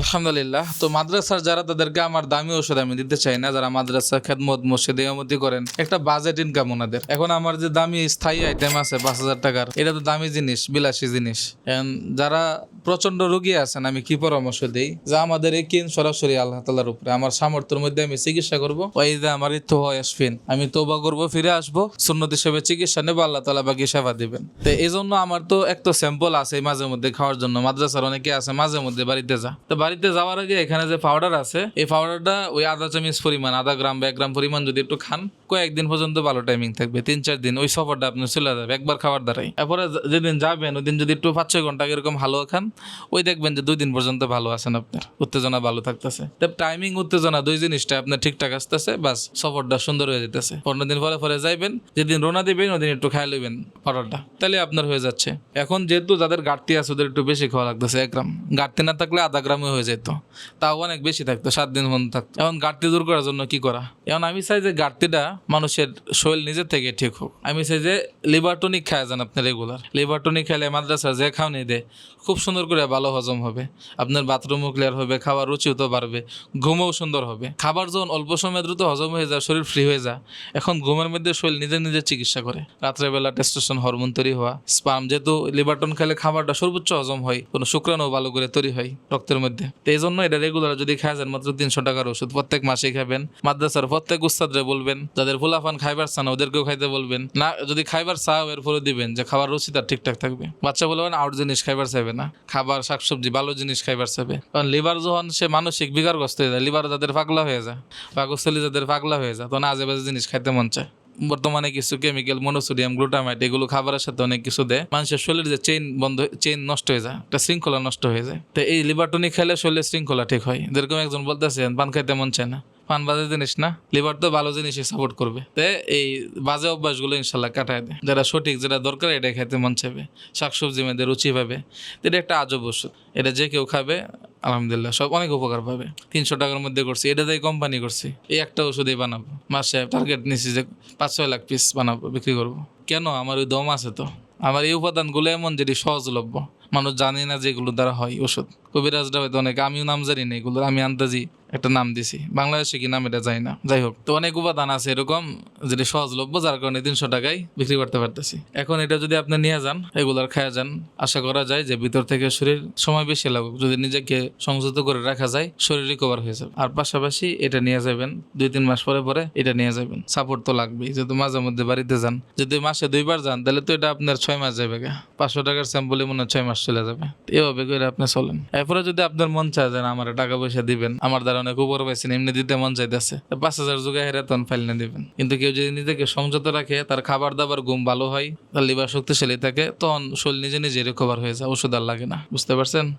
আলহামদুলিল্লাহ, তো মাদ্রাসার যারা তাদেরকে আমার দামি ওষুধ আমি দিতে চাই না, যারা মাদ্রাসা, খেদমত, মসজিদ এমতি করেন, একটা বাজেট ইনকাম ওনাদের। এখন আমার যে দামি স্থায়ী আইটেম আছে পাঁচ হাজার টাকার, এটা তো দামি জিনিস, বিলাসী জিনিস। যারা প্রচণ্ড রোগী আছেন, আমি কি পরামর্শ দিই? যে আমাদের এই কিন সরাসরি আল্লাহ তালার উপরে। আমার সামর্থ্যের মধ্যে আমি চিকিৎসা করব। আমার তো হয় আমি তোবা করব, ফিরে আসব। সুন্নত হিসেবে চিকিৎসা নেব, আল্লাহ তালা বাকি সেবা দিবেন। তো এই জন্য আমার তো এক তো স্যাম্পল আছে মাঝে মধ্যে খাওয়ার জন্য। মাদ্রাসার অনেকে আছে মাঝে মধ্যে বাড়িতে যা। তো বাড়িতে যাওয়ার আগে এখানে যে পাউডার আছে, এই পাউডারটা ওই আধা চামচ পরিমাণ, আধা গ্রাম বা এক গ্রাম পরিমাণ যদি একটু খান, কয়েকদিন পর্যন্ত ভালো টাইমিং থাকবে। তিন, চার দিন ওই সফরটা আপনার চলে যাবে, একবার খাওয়ার দ্বারাই। এরপরে যেদিন যাবেন, ওই দিন যদি একটু পাঁচ, ছয় ঘণ্টা এরকম হালুয়া খান ওই দেখবেন যে দুই দিন পর্যন্ত ভালো আছেন আপনার উত্তেজনা ভালো থাকতেছে। টাইমিং উত্তেজনা দুই জিনিসটা আপনার ঠিকঠাক আসতেছে, বাস সফরটা সুন্দর হয়ে যেতেছে। পনেরো দিন পরে পরে যাইবেন, যেদিন রোনা দিবেন, ওদিন একটু খাই লইবেন পরোটা। তাহলে আপনার হয়ে যাচ্ছে। এখন যেহেতু যাদের ঘাটতি আছে, ওদের একটু বেশি খাওয়া লাগতেছে, এক গ্রাম। ঘাটতি না থাকলে আধা গ্রামে হয়ে যেত। তাও অনেক বেশি থাকতো, সাত দিন মতো থাকতো। এখন ঘাটতি দূর করার জন্য কি করা? এখন আমি চাই যে ঘাটতিটা মানুষের শরীর নিজের থেকে ঠিক হোক। আমি চাই যে লিভার টনিক খায় যান আপনি রেগুলার লিভার টনিক খেলে মাদ্রাসা যে খাওনি দে, খুব সুন্দর করে ভালো হজম হবে, আপনার বাথরুমও ক্লিয়ার হবে খাবার রুচিও তো বাড়বে, ঘুমও সুন্দর হবে। খাবার যখন অল্প সময় দ্রুত হজম হয়ে যায়, শরীর ফ্রি হয়ে যায়, এখন ঘুমের মধ্যে শরীর নিজে নিজে চিকিৎসা করে। রাত্রেবেলা টেস্টোস্টেরন হরমোন তৈরি হওয়া স্পাম যেহেতু লিভারটন খেলে খাবারটা সর্বোচ্চ হজম হয়, কোনো শুক্রাণু ভালো করে তৈরি হয় রক্তের মধ্যে। তো এই জন্য এটা রেগুলার যদি খাওয়া যান মাত্র তিনশো টাকার ওষুধ প্রত্যেক মাসে খাবেন। মাদ্রাসার প্রত্যেক উস্তাদরে বলবেন, যাদের ফুলাফান খাইবার চান ওদেরকেও খাইতে বলবেন। না, যদি খাইবার চাও, এর ফলে দিবেন যে খাবার রুচি তার ঠিকঠাক থাকবে। বাচ্চা বলবেন, আউট জিনিস খাইবার চাইবে না খাবার, শাকসবজি, ভালো জিনিস খাইবার চাবে। কারণ লিভার যখন সে মানসিক বিকারগ্রস্ত হয়ে যায় লিভার যাদের পাগলা হয়ে যায়, পাকস্থলী যাদের পাগলা হয়ে যায়, তখন আজে বাজে জিনিস খাইতে মন চায়। বর্তমানে কিছু কেমিক্যাল মনোসোডিয়াম গ্লুটামাইট এগুলো খাবারের সাথে অনেক কিছু দেয়। মানুষের শরীরের যে চেইন বন্ধ চেইন নষ্ট হয়ে যায়, একটা শৃঙ্খলা নষ্ট হয়ে যায়। তো এই লিভার টনিক খেলে শরীরের শৃঙ্খলা ঠিক হয়। যেরকম একজন বলতেছেন, পান খাইতে মন চায় না। পান বাজে জিনিস না, লিভার তো ভালো জিনিসই সাপোর্ট করবে। তো এই বাজে অভ্যাসগুলো ইনশাল্লাহ কাটায় দেয়। যারা সঠিক, যেটা দরকার, এটা খেতে মন চাইবে। শাকসবজি মেয়েদের রুচি পাবে। এটা একটা আজব ওষুধ। এটা যে কেউ খাবে, আলহামদুলিল্লাহ, সব অনেক উপকার পাবে। তিনশো টাকার মধ্যে করছি, এটা দিয়ে কোম্পানি করছি। এই একটা ওষুধই বানাবো। মাসে টার্গেট নিছি যে পাঁচ ছয় লাখ পিস বানাবো, বিক্রি করব। কেন? আমার ওই দম আছে তো। আমার এই উপাদানগুলো এমন যেটি সহজলভ্য। মানুষ জানে না যে এগুলো দ্বারা হয় ওষুধ। কবিরাজরা হয়তো অনেক, আমিও নাম জানি না এগুলোর, আমি আন্দাজি একটা নাম দিছি। বাংলাদেশে কি নাম এটা যায় না। যাই হোক, তো অনেক উপাদান আছে এরকম যেটি সহজলভ্য, যার কারণে তিনশো টাকায় বিক্রি করতে পারতেছি। এখন এটা যদি আপনি নিয়ে যান এগুলার খায়া যান, আশা করা যায় যে ভিতর থেকে শরীর সময় বেশি লাগুক। যদি নিজেকে সংযত করে রাখা যায়, শরীর রিকভার হয়ে যাবে। আর পাশাপাশি এটা নিয়ে যাবেন, দুই তিন মাস পরে পরে এটা নিয়ে যাবেন। সাপোর্ট তো লাগবেই, যেহেতু মাঝে মধ্যে বাড়িতে যান। যদি মাসে দুইবার যান, তাহলে তো এটা আপনার ছয় মাস যাবে গা। পাঁচশো টাকার স্যাম্পলে মনে হয় ছয় মাস চলে যাবে। এভাবে করে আপনি চলেন। এরপরে যদি আপনার মন চায় যে আমার টাকা পয়সা দিবেন, আমার দ্বারা অনেক উপর পাইছেন এমনি দিতে মন চাইতেছে। পাঁচ হাজার যুগে হেরে তখন ফাইল না দিবেন। কিন্তু কেউ যদি নিজেকে সংযত রাখে, তার খাবার দাবার ঘুম ভালো হয়, তার লিভার শক্তিশালী থাকে, তখন শরীর নিজে নিজে রিকভার হয়ে যায়, ওষুধ আর লাগে না। বুঝতে পারছেন?